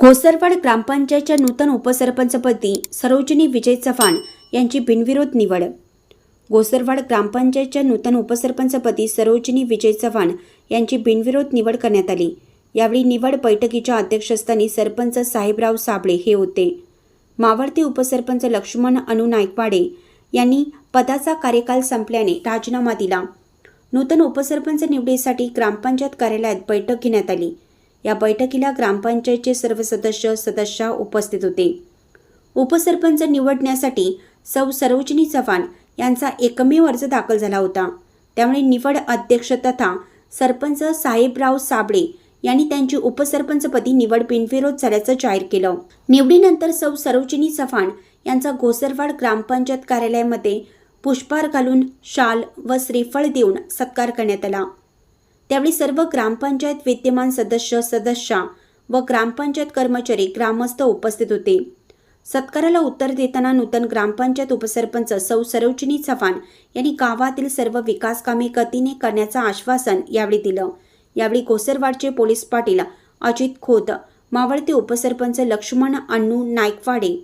घोसरवाड ग्रामपंचायतच्या नूतन उपसरपंचपदी सरोजिनी विजय चव्हाण यांची बिनविरोध निवड. घोसरवाड ग्रामपंचायतच्या नूतन उपसरपंचपदी सरोजिनी विजय चव्हाण यांची बिनविरोध निवड करण्यात आली. यावेळी निवड बैठकीच्या अध्यक्षस्थानी सरपंच साहेबराव साबळे हे होते. मावळते उपसरपंच लक्ष्मण अनु नायकवाडे यांनी पदाचा कार्यकाल संपल्याने राजीनामा दिला. नूतन उपसरपंच निवडीसाठी ग्रामपंचायत कार्यालयात बैठक घेण्यात आली. या बैठकीला ग्रामपंचायतचे सर्व सदस्य सदस्या उपस्थित होते. उपसरपंच निवडण्यासाठी सौ सरोजिनी चव्हाण यांचा एकमेव अर्ज दाखल झाला होता. त्यामुळे निवड अध्यक्ष तथा सरपंच साहेबराव साबळे यांनी त्यांची उपसरपंचपदी निवड बिनविरोध झाल्याचं जाहीर केलं. निवडीनंतर सौ सरोजिनी चव्हाण यांचा घोसरवाड ग्रामपंचायत कार्यालयामध्ये पुष्पहार घालून शाल व श्रीफळ देऊन सत्कार करण्यात आला. त्यावेळी सर्व ग्रामपंचायत विद्यमान सदस्य सदस्या व ग्रामपंचायत कर्मचारी ग्रामस्थ उपस्थित होते. सत्काराला उत्तर देताना नूतन ग्रामपंचायत उपसरपंच सौ सरोजिनी चव्हाण यांनी गावातील सर्व विकास कामे गतीने करण्याचं आश्वासन यावेळी दिलं. यावेळी घोसरवाडचे पोलीस पाटील अजित खोत मावळते उपसरपंच लक्ष्मण अण्णू नायकवाडे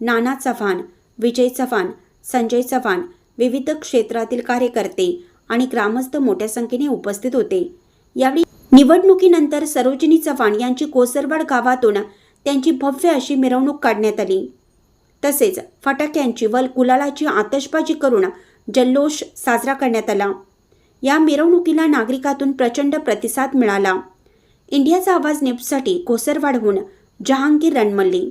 नाना चव्हाण विजय चव्हाण संजय चव्हाण विविध क्षेत्रातील कार्यकर्ते आणि ग्रामस्थ मोठ्या संख्येने उपस्थित होते. यावेळी निवडणुकीनंतर सरोजिनी चव्हाण यांची कोसरवाड गावातून त्यांची भव्य अशी मिरवणूक काढण्यात आली. तसेच फटाक्यांची व गुलालाची आतषबाजी करून जल्लोष साजरा करण्यात आला. या मिरवणुकीला नागरिकातून प्रचंड प्रतिसाद मिळाला. इंडियाचा आवाज नेपसाठी कोसरवाडहून जहांगीर रणमल्ली.